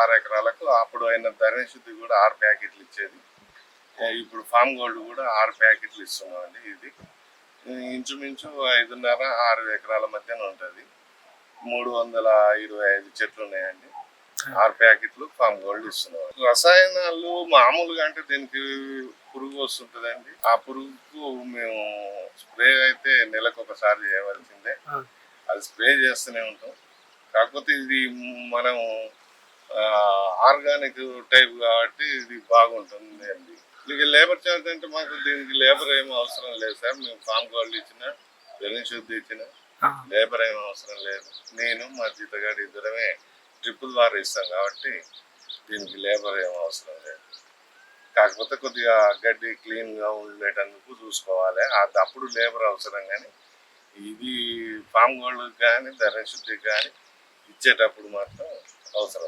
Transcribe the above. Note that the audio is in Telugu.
ఆరు ఎకరాలకు అప్పుడు అయిన ధరణి శుద్ధి కూడా ఆరు ప్యాకెట్లు ఇచ్చేది. ఇప్పుడు ఫామ్ గోల్డ్ కూడా ఆరు ప్యాకెట్లు ఇస్తున్నామండి ఇది. ఇంచుమించు ఐదున్నర ఆరు ఎకరాల మధ్యన ఉంటుంది. మూడు వందల ఇరవై ఐదు చెట్లు ఉన్నాయండి. ఆరు ప్యాకెట్లు ఫామ్ గోల్డ్ ఇస్తున్నాం రసాయనాలు మామూలుగా అంటే దీనికి పురుగు వస్తుంటుందండి. ఆ పురుగుకు మేము స్ప్రే అయితే నెలకు ఒకసారి చేయవలసిందే. అది స్ప్రే చేస్తూనే ఉంటాం. కాకపోతే ఇది మనం ఆర్గానిక్ టైప్ కాబట్టి ఇది బాగుంటుంది అండి. ఇక లేబర్ ఛార్జ్ అంటే మాకు దీనికి లేబర్ ఏం అవసరం లేదు సార్. మేము ఫామ్ గోల్డ్ ఇచ్చిన జనం శుద్ధి ఇచ్చిన లేబర్ ఏం అవసరం లేదు. నేను మా జీతగాడి ఇద్దరమే ట్రిప్పుల ద్వారా ఇస్తాం కాబట్టి దీనికి లేబర్ ఏం అవసరం లేదు. కాకపోతే కొద్దిగా గడ్డి క్లీన్గా ఉండేటందుకు చూసుకోవాలి. అది అప్పుడు లేబర్ అవసరం కానీ ఇది ఫామ్ గోల్డ్ కానీ ధర శుద్ధి కానీ ఇచ్చేటప్పుడు మాత్రం అవసరం